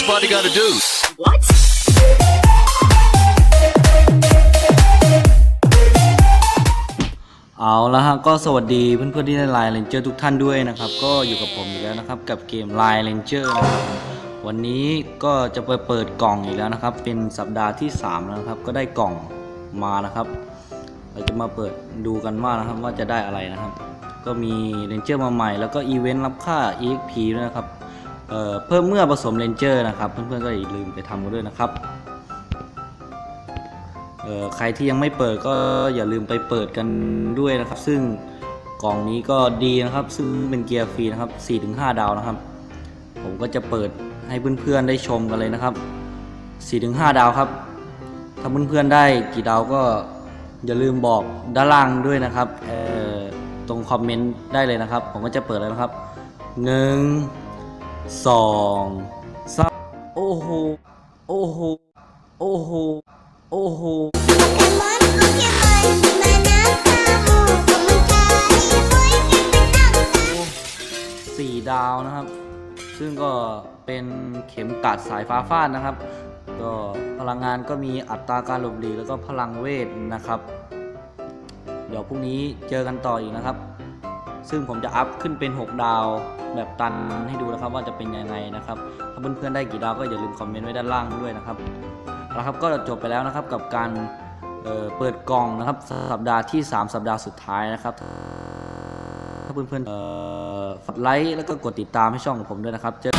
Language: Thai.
Spotty gotta do? What? เอาละฮะก็สวัสดีเพื่อนๆที่ได้ไลน์เลนเจอร์ทุกท่านด้วยนะครับ ก็อยู่กับผมอีกแล้วนะครับ กับเกมไลน์เลนเจอร์นะครับวันนี้ก็จะไปเปิดกล่องอีกแล้วนะครับ เป็นสัปดาห์ที่ 3 แล้วนะครับ ก็ได้กล่องมานะครับ เราจะมาเปิดดูกันว่านะครับว่าจะได้อะไรนะครับ ก็มีเลนเจอร์มาใหม่แล้วก็อีเวนต์รับค่า EXP ด้วยนะครับ เเพิ่มเมื่อผสมเลนเจอร์นะครับ เพื่อนๆก็อย่าลืมไปทำกันด้วยนะครับใครที่ยังไม่เปิดก็อย่าลืมไปเปิดกันด้วยนะครับ ซึ่งกล่องนี้ก็ดีนะครับ ซึ่งเป็นเกียร์ฟรีนะครับ 4-5 ดาวนะครับ ผมก็จะเปิดให้เพื่อนๆได้ชมกันเลยนะครับ 4-5 ดาวครับ ถ้าเพื่อนๆได้กี่ดาวก็อย่าลืมบอกด้านล่างด้วยนะครับตรงคอมเมนต์ได้เลยนะครับ ผมก็จะเปิดแล้วนะครับ 1 2 3โอ้โห โอ้โห โอ้โห โอ้โหสี่ดาวนะครับ ซึ่งก็เป็นเข็มกัดสายฟ้าฟาดนะครับ ก็พลังงานก็มีอัตราการหลบหลีกแล้วก็พลังเวทนะครับ เดี๋ยวพรุ่งนี้เจอกันต่ออีกนะครับ ซึ่งผมจะอัพขึ้นเป็น 6 ดาวแบบตันให้ดูนะครับว่าจะเป็นยังไงนะครับ ถ้าเพื่อนๆได้กี่ดาวก็อย่าลืมคอมเมนต์ไว้ด้านล่างด้วยนะครับนะครับก็จบไปแล้วนะครับกับการเเปิดกล่องนะครับสัปดาห์ที่ 3 สัปดาห์สุดท้ายนะครับ ถ้าเพื่อนๆเอ่อฝากไลค์แล้วก็กดติดตามให้ช่องของผมด้วยนะครับเจอ